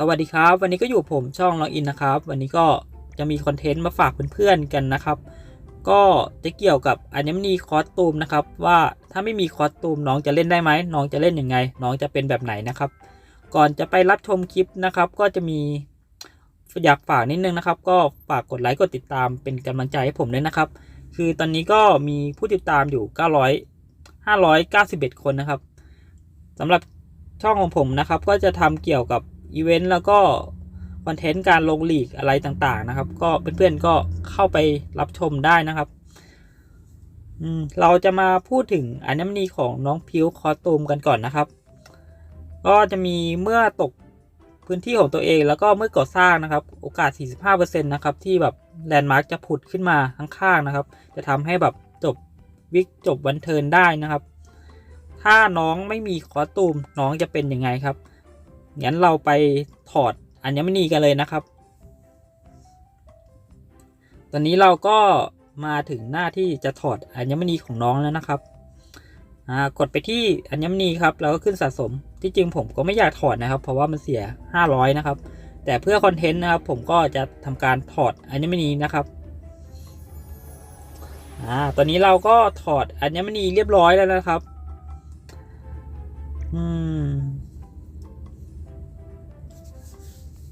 สวัสดีครับ วันนี้ก็อยู่ผมช่องล็อกอินนะครับ วันนี้ก็จะมีคอนเทนต์มาฝากเพื่อนๆกันนะครับ ก็จะเกี่ยวกับอัญมณีคอสตูมนะครับ ว่าถ้าไม่มีคอสตูมน้องจะเล่นได้ไหมน้องจะเล่นยังไง น้องจะเป็นแบบไหนนะครับ ก่อนจะไปรับชมคลิปนะครับ ก็จะมีอยากฝากนิดนึงนะครับ ก็ฝากกดไลค์กดติดตามเป็นกำลังใจให้ผมด้วยนะครับ คือตอนนี้ก็มีผู้ติดตามอยู่ 900 591 คนนะครับสำหรับช่องของผมนะครับ ก็จะทำเกี่ยวกับ อีเวนต์แล้วก็คอนเทนต์การลงลีกอะไรต่างๆนะครับ ก็เพื่อนๆก็เข้าไปรับชมได้นะครับเราจะมาพูดถึงอัญมณีของน้องพิวคอตูมกันก่อนนะครับ ก็จะมีเมื่อตกพื้นที่ของตัวเองแล้วก็เมื่อก่อสร้างนะครับ โอกาส 45%นะครับที่แบบแลนด์มาร์กจะผุดขึ้นมาข้างๆนะครับ จะทำให้แบบจบวิกจบวันเทินได้นะครับ ถ้าน้องไม่มีคอตูมน้องจะเป็นยังไงครับ งั้นเราไปถอดอัญมณีกันเลยนะครับ ตอนนี้เราก็มาถึงหน้าที่จะถอดอัญมณีของน้องแล้วนะครับอ่ากดไปที่อัญมณีครับแล้วก็ขึ้นสะสมที่จริงผมก็ไม่อยากถอดนะครับ เพราะว่ามันเสีย 500 นะครับ แต่เพื่อคอนเทนต์นะครับ ผมก็จะทำการถอดอัญมณีนะครับอ่าตอนนี้เราก็ถอดอัญมณีเรียบร้อยแล้วนะครับ อืม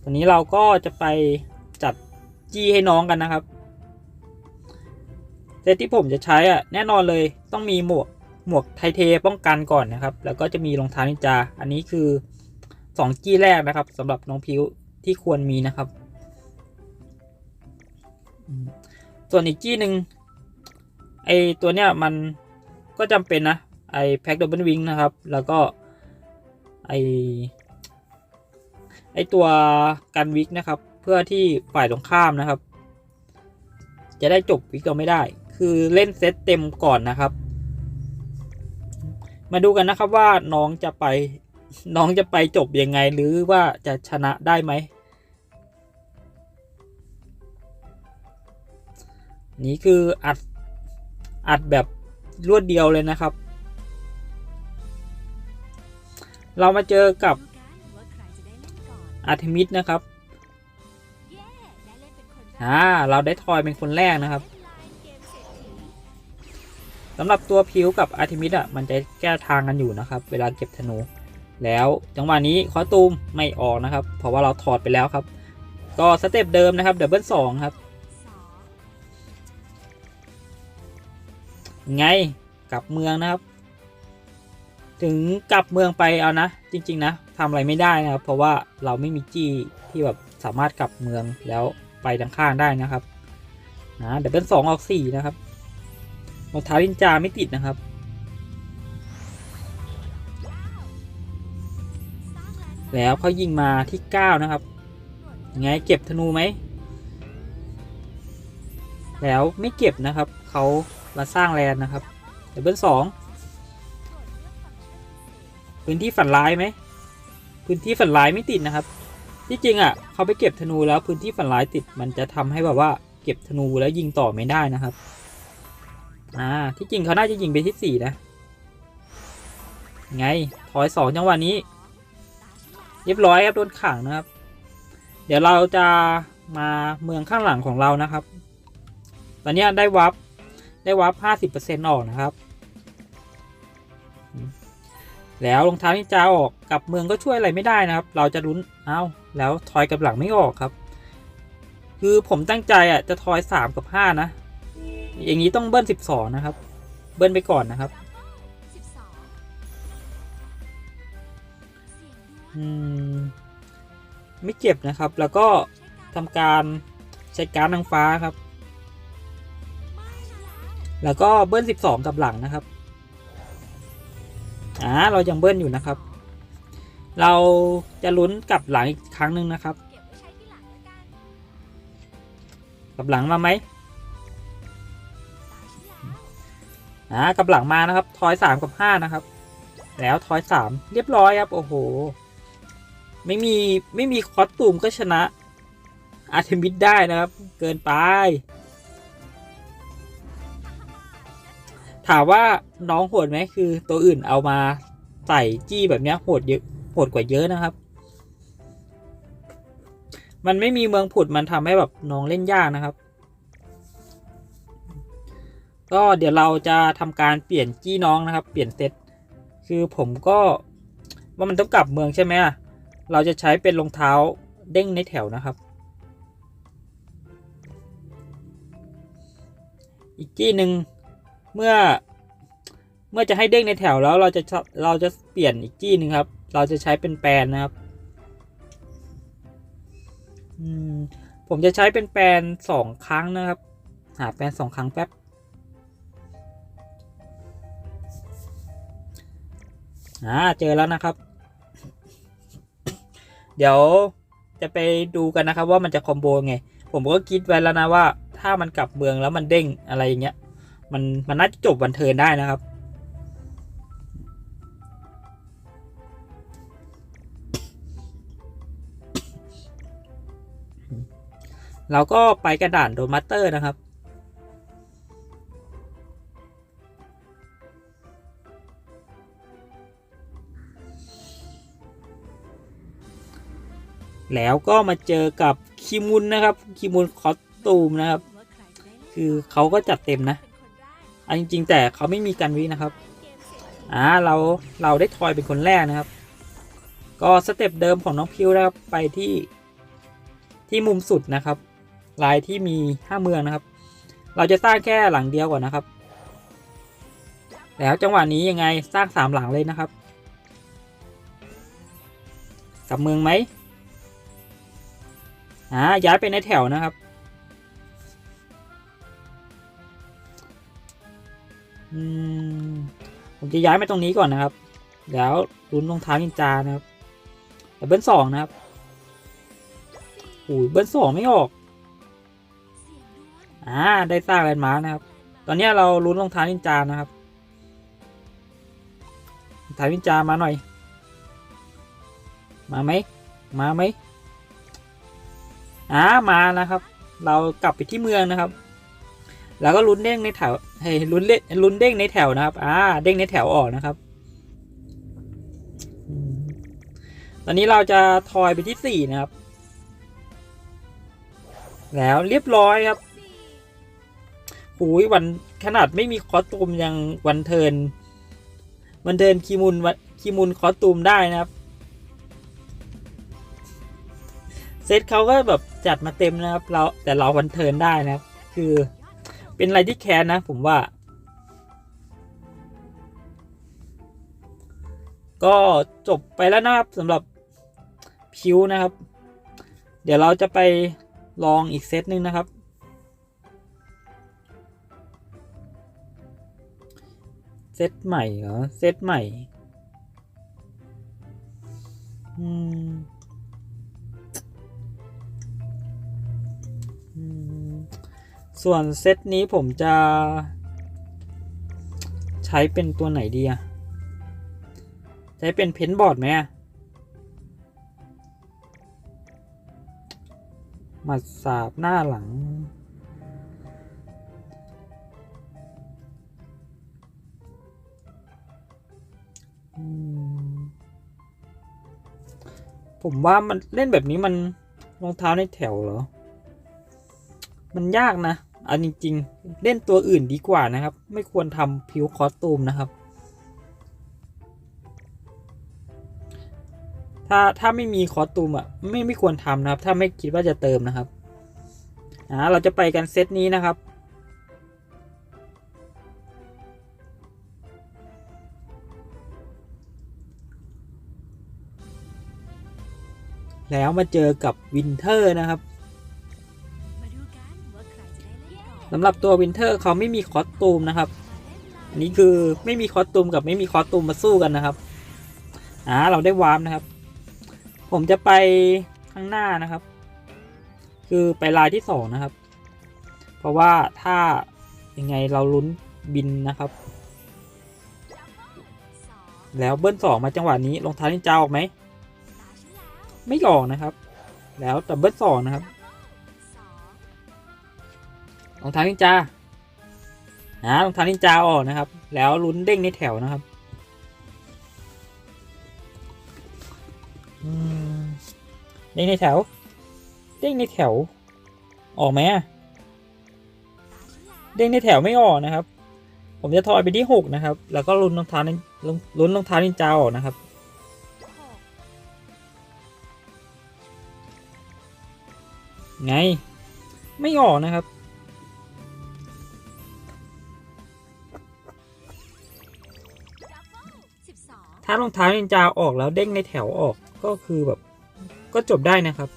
ตอนนี้เราก็จะไปจัดจี้ให้น้องกันนะครับเซตที่ผมจะใช้อะแน่นอนเลยต้องมีหมวกหมวกไทเทป้องกันก่อนนะครับ แล้วก็จะมีรองเท้านินจา อันนี้คือสองจี้แรกนะครับสำหรับน้องพิวที่ควรมีนะครับ ส่วนอีกจี้หนึ่งไอตัวเนี้ยมันก็จำเป็นนะไอแพ็กดับเบิลวิงนะครับ แล้วก็ไอ ไอตัวกันวิกนะครับ เพื่อที่ฝ่ายตรงข้ามนะครับ จะได้จบวิกเราไม่ได้ คือเล่นเซตเต็มก่อนนะครับ มาดูกันนะครับว่าน้องจะไปน้องจะไปจบยังไงหรือว่าจะชนะได้ไหม นี่คืออัดอัดแบบรวดเดียวเลยนะครับ เรามาเจอกับ อาร์เทมิสนะครับอ่าเราได้ทอยเป็นคนแรกนะครับสำหรับตัวพิวกับอาร์เทมิสอะมันจะแก้ทางกันอยู่นะครับ เวลาเก็บธนู แล้วจังหวะนี้คอตูมไม่ออกนะครับ เพราะว่าเราถอดไปแล้วครับ ก็สเต็ปเดิมนะครับเดบเบิลสองครับ ไงกลับเมืองนะครับ ถึงกลับเมืองไปเอานะ จริง ๆ นะทำอะไรไม่ได้นะครับ เพราะว่าเราไม่มีจี้ที่แบบสามารถกลับเมืองแล้วไปทางข้างได้นะครับนะเดี๋ยวเป็นสองออกสี่นะครับรองเท้าลินจาไม่ติดนะครับแล้วเขายิงมาที่เก้านะครับ ยังไงเก็บธนูไหม แล้วไม่เก็บนะครับ เขามาสร้างแลนด์นะครับ เดี๋ยวเป็นสอง พื้นที่ฝันร้ายไหมพื้นที่ฝันร้ายไม่ติดนะครับ ที่จริงอะเขาไปเก็บธนูแล้วพื้นที่ฝันร้ายติด มันจะทำให้แบบว่าเก็บธนูแล้วยิงต่อไม่ได้นะครับอ่าที่จริงเขาน่าจะยิงไปที่สี่นะ ไงถอยสองจังหวะนี้ เรียบร้อยครับโดนขังนะครับ เดี๋ยวเราจะมาเมืองข้างหลังของเรานะครับ ตอนนี้ได้วับได้วับห้าสิบเปอร์เซ็นต์ออกนะครับ แล้วรองเท้านินจาออกกับเมืองก็ช่วยอะไรไม่ได้นะครับ เราจะลุ้นเอ้าแล้วทอยกับหลังไม่ออกครับ คือผมตั้งใจอะจะทอยสามกับห้านะ อย่างนี้ต้องเบิ้ลสิบสองนะครับ เบิ้ลไปก่อนนะครับอืมไม่เก็บนะครับ แล้วก็ทำการใช้การนางฟ้าครับ แล้วก็เบิ้ลสิบสองกับหลังนะครับ อ่าเรายังเบิ้ลอยู่นะครับ เราจะลุ้นกลับหลังอีกครั้งหนึ่งนะครับกลับหลังมาไหมอ่ากลับหลังมานะครับทอยสามกับห้านะครับ แล้วทอยสามเรียบร้อยครับ โอ้โห ไม่มีไม่มีคอสตูมก็ชนะอาร์เทมิสได้นะครับ เกินไป ถามว่าน้องโหดไหมคือตัวอื่นเอามาใส่จี้แบบเนี้ยโหดเยอะโหดกว่าเยอะนะครับ มันไม่มีเมืองผุดมันทำให้แบบน้องเล่นยากนะครับ ก็เดี๋ยวเราจะทำการเปลี่ยนจี้น้องนะครับ เปลี่ยนเซตคือผมก็ว่ามันต้องกลับเมืองใช่ไหมเราจะใช้เป็นรองเท้าเด้งในแถวนะครับ อีกจี้หนึ่ง เมื่อ เมื่อจะให้เด้งในแถวแล้วเราจะเราจะเปลี่ยนอีกจี้หนึ่งครับ เราจะใช้เป็นแปรนนะครับผมจะใช้เป็นแปรนสองครั้งนะครับ หาแปรนสองครั้งแป๊บอ่าเจอแล้วนะครับ เดี๋ยวจะไปดูกันนะครับว่ามันจะคอมโบไง ผมก็คิดไว้แล้วนะว่า ถ้ามันกลับเมืองแล้วมันเด้งอะไรอย่างเงี้ย มันมันน่าจะจบวันเทินได้นะครับ เราก็ไปกระด่านโดมัตเตอร์นะครับ แล้วก็มาเจอกับคิมุนนะครับ คิมุนคอสตูมนะครับ คือเขาก็จัดเต็มนะ อันจริง ๆ แต่เขาไม่มีกันวินะครับอ่าเราเราได้ทอยเป็นคนแรกนะครับ ก็สเต็ปเดิมของน้องพิวนะครับไปที่ที่มุมสุดนะครับลายที่มีห้าเมืองนะครับ เราจะสร้างแค่หลังเดียวก่อนนะครับ แล้วจังหวะนี้ยังไงสร้างสามหลังเลยนะครับกลับเมืองไหมอ่าย้ายไปในแถวนะครับ ผมจะย้ายมาตรงนี้ก่อนนะครับ แล้วลุ้นรองเท้านินจานะครับแต่เบิ้ลสองนะครับโอ้ยเบิ้ลสองไม่ออก อ่า ได้สร้างแลนด์มาร์กนะครับ ตอนนี้เราลุ้นรองเท้านินจานะครับรองเท้านินจามาหน่อย มาไหม มาไหมอ่ามานะครับ เรากลับไปที่เมืองนะครับ แล้วก็ลุ้นเด้งในแถวเฮ้ยลุ้นเล่นลุ้นเด้งในแถวนะครับ อ่า เด้งในแถวออกนะครับ ตอนนี้เราจะทอยไปที่สี่นะครับ แล้วเรียบร้อยครับหูยวันขนาดไม่มีคอสตูมยังวันเทินวันเทินคีมุนวันคีมุนคอสตูมได้นะครับ เซตเขาก็แบบจัดมาเต็มนะครับ เราแต่เราวันเทินได้นะครับ คือ เป็นอะไรที่แค้นนะ ผมว่า ก็จบไปแล้วนะครับสำหรับพิวนะครับ เดี๋ยวเราจะไปลองอีกเซตหนึ่งนะครับ เซตใหม่เหรอ เซตใหม่ อืม ส่วนเซตนี้ผมจะ ใช้เป็นตัวไหนดีอะใช้เป็นเพนบอร์ดไหมหมัดสาบหน้าหลัง ผมว่ามันเล่นแบบนี้มันรองเท้าในแถวเหรอ มันยากนะ อันจริงๆ เล่นตัวอื่นดีกว่านะครับ ไม่ควรทำพิวคอสตูมนะครับ ถ้าถ้าไม่มีคอสตูมอะไม่ไม่ควรทำนะครับ ถ้าไม่คิดว่าจะเติมนะครับอ่าเราจะไปกันเซตนี้นะครับแล้วมาเจอกับวินเทอร์นะครับำหรับตัววินเทอร์เขาไม่มีคอสตูมนะครับ อันนี้คือไม่มีคอสตูมกับไม่มีคอสตูมมาสู้กันนะครับอ่าเราได้วาร์มนะครับ ผมจะไปข้างหน้านะครับ คือไปลายที่สองนะครับ เพราะว่าถ้ายังไงเราลุ้นบินนะครับ แล้วเบิ้ลสองมาจังหวะนี้รองท้ายนินจาออกไหมไม่ออกนะครับ แล้วแต่เบิ้ลสองนะครับ รองเท้านินจาอ่ารองเท้านินจาออกนะครับ แล้วลุ้นเด้งในแถวนะครับอืมเด้งในแถว เด้งในแถว ออกไหมอะเด้งในแถวไม่ออกนะครับ ผมจะทอยไปที่หกนะครับ แล้วก็ลุ้นรองเท้านินลุ้นรองเท้านินจาออกนะครับไง ไม่ออกนะครับ ถ้ารองเท้านินจาออกแล้วเด้งในแถวออกก็คือแบบก็จบได้นะครับ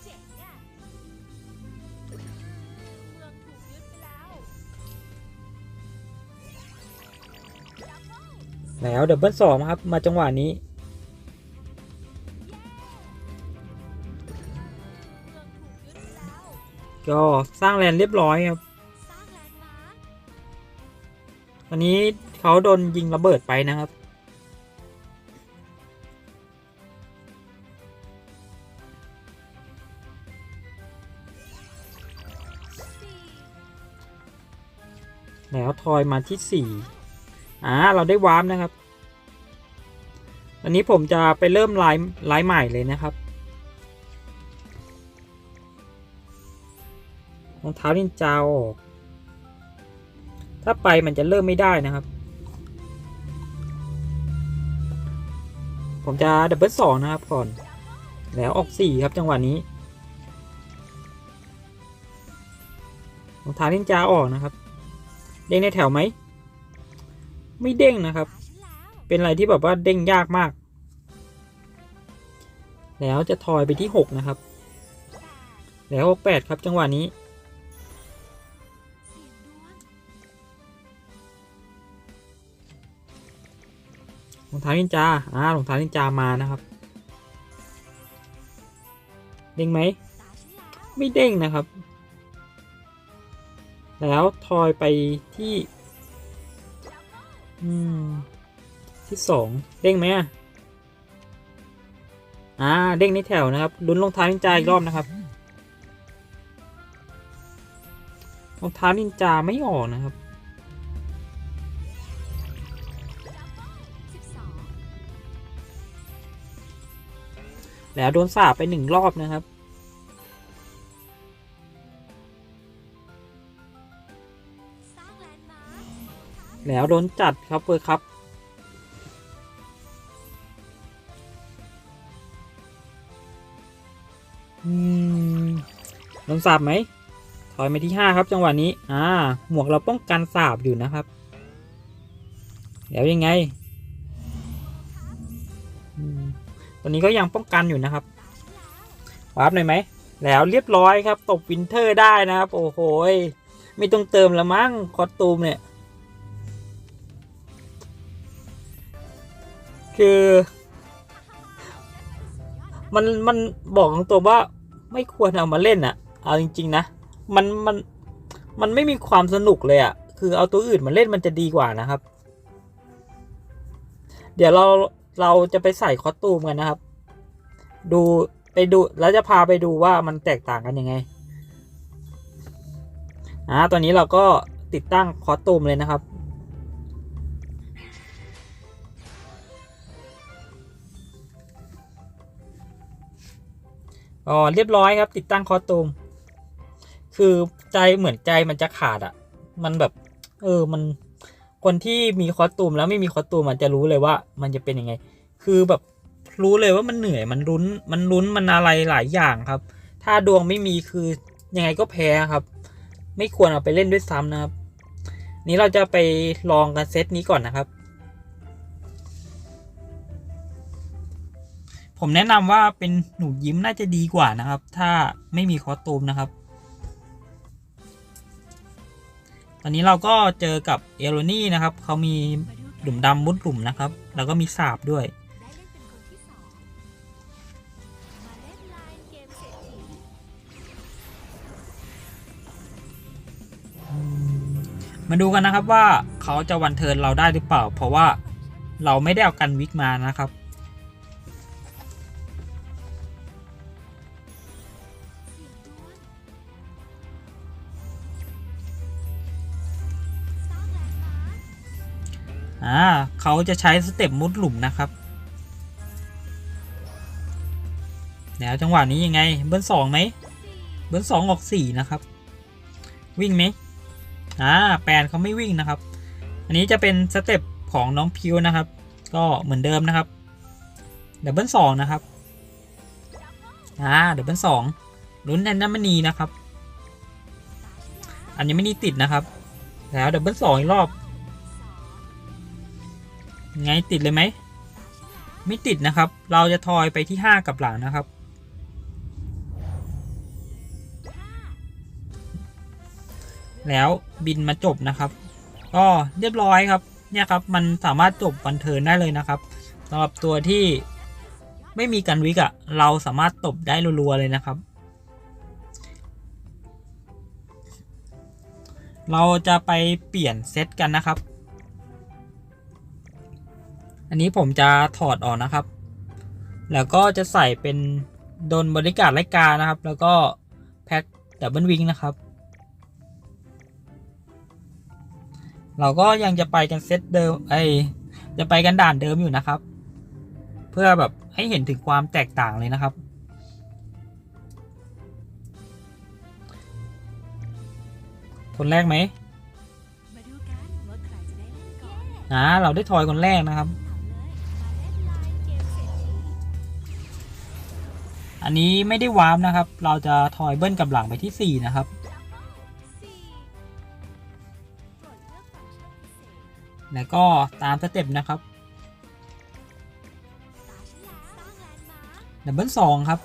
แล้วแล้วดับเบิลสองครับมาจังหวะนี้ ก็สร้างแลนเรียบร้อยครับวันนี้เขาโดนยิงระเบิดไปนะครับ แล้วทอยมาที่สี่อ่า เราได้วาร์ปนะครับ วันนี้ผมจะไปเริ่มไลฟ์ไลฟ์ใหม่เลยนะครับรองเท้านินจาออกถ้าไปมันจะเริ่มไม่ได้นะครับ ผมจะดับเบิลสองนะครับก่อน แล้วออกสี่ครับจังหวะนี้รองเท้านินจาออกนะครับ เด้งในแถวไหม ไม่เด้งนะครับ เป็นอะไรที่แบบว่าเด้งยากมาก แล้วจะทอยไปที่หกนะครับ แล้วแปดครับจังหวะนี้เสียงดวงรองเท้านินจา อ่ารองเท้านินจามานะครับ เด้งไหม ไม่เด้งนะครับ แล้วทอยไปที่ อืม ที่สองเด้งไหมอะอ่าเด้งในแถวนะครับลุ้นรองเท้านินจาอีกรอบนะครับรองเท้านินจาไม่ออกนะครับ แล้วโดนสาบไปหนึ่งรอบนะครับ แล้วโดนจัดครับเปิดครับ อืมโดนสาบไหมถอยมาที่ห้าครับ จังหวะนี้ อ่า หมวกเราป้องกันสาบอยู่นะครับ แล้วยังไง ตอนนี้ก็ยังป้องกันอยู่นะครับวาร์ปหน่อยไหม แล้วเรียบร้อยครับ ตบวินเทอร์ได้นะครับ โอ้โห ไม่ต้องเติมล้วมั้ง คอสตูมเนี่ย คือ มันมันบอกตรงๆว่าไม่ควรเอามาเล่นอะเอาจริง ๆ นะ มันมันมันไม่มีความสนุกเลยอะคือเอาตัวอื่นมาเล่นมันจะดีกว่านะครับ เดี๋ยวเราเราจะไปใส่คอสตูมกันนะครับ ดูไปดูแล้วจะพาไปดูว่ามันแตกต่างกันยังไงอ่าตอนนี้เราก็ติดตั้งคอสตูมเลยนะครับ อ๋อเรียบร้อยครับ ติดตั้งคอตูม คือใจเหมือนใจมันจะขาดอะ่ะ มันแบบ เออมันคนที่มีคอตูมแล้วไม่มีคอตูมมันจะรู้เลยว่า มันจะเป็นยังไง คือแบบรู้เลยว่ามันเหนื่อยมันรุ้นมันรุ้นมันอะไรหลายอย่างครับ ถ้าดวงไม่มีคือยังไงก็แพ้ครับ ไม่ควรเอาไปเล่นด้วยซ้ำนะครับ นี้เราจะไปลองกันเซตนี้ก่อนนะครับ ผมแนะนำว่าเป็นหนูยิ้มน่าจะดีกว่านะครับ ถ้าไม่มีคอสตูมนะครับ ตอนนี้เราก็เจอกับเอโรนี่นะครับเขามีดูหลุมดำมุดหลุมนะครับ แล้วก็มีสาบด้วยมาเล่นไลน์เกมเศรษฐีมาดูกันนะครับว่าเขาจะวันเทิร์นเราได้หรือเปล่า เพราะว่าเราไม่ได้เอากันวิกมานะครับ อ่าเขาจะใช้สเต็ปมุดหลุมนะครับแล้วจังหวะนี้ยังไง เบิ้ลสองไหมเบอร์สองออกสี่นะครับ วิ่งไหมอ่าแปนเขาไม่วิ่งนะครับ อันนี้จะเป็นสเต็ปของน้องพิวนะครับ ก็เหมือนเดิมนะครับดับเบิลสองนะครับอ่าดับเบิลสองลุ้นแอนนามานีนะครับ อันนี้ไม่นี่ติดนะครับ แล้วดับเบิลสองอีกรอบ ไงติดเลยไหม ไม่ติดนะครับ เราจะทอยไปที่ 5 กับหลังนะครับ แล้วบินมาจบนะครับ ก็เรียบร้อยครับ เนี่ยครับ มันสามารถจบวันเทินได้เลยนะครับสำหรับตัวที่ไม่มีกันวิกอะเราสามารถตบได้รัวๆเลยนะครับ เราจะไปเปลี่ยนเซตกันนะครับ อันนี้ผมจะถอดออกนะครับ แล้วก็จะใส่เป็นโดนบริการรายการนะครับ แล้วก็แพ็คดับเบิลวิงนะครับ เราก็ยังจะไปกันเซตเดิมไอยจะไปกันด่านเดิมอยู่นะครับ เพื่อแบบให้เห็นถึงความแตกต่างเลยนะครับ คนแรกไหมมาดูกันว่าใครจะได้เล่นก่อนอ่าเราได้ทอยคนแรกนะครับ อันนี้ไม่ได้วาร์ปนะครับ เราจะทอยเบิ้ลกับหลังไปที่ 4 นะครับ แล้วก็ตามสเต็ปนะครับดับเบิลสองครับ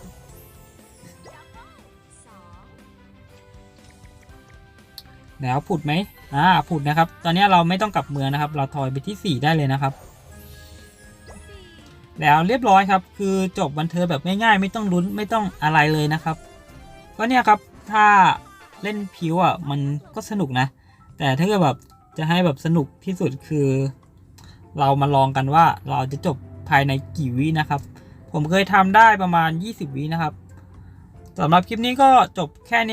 แล้วผุดไหมอ่าผุดนะครับ ตอนนี้เราไม่ต้องกลับเมืองนะครับ เราทอยไปที่ 4 ได้เลยนะครับ แล้วเรียบร้อยครับ คือจบบันเทิงแบบง่ายๆ ไม่ต้องลุ้นไม่ต้องอะไรเลยนะครับ ก็เนี่ยครับถ้าเล่นพิวอะมันก็สนุกนะ แต่ถ้าเกิดแบบจะให้แบบสนุกที่สุดคือ เรามาลองกันว่าเราจะจบภายในกี่วินะครับ ผมเคยทำได้ประมาณ 20 วินะครับสำหรับคลิปนี้ก็จบแค่นี้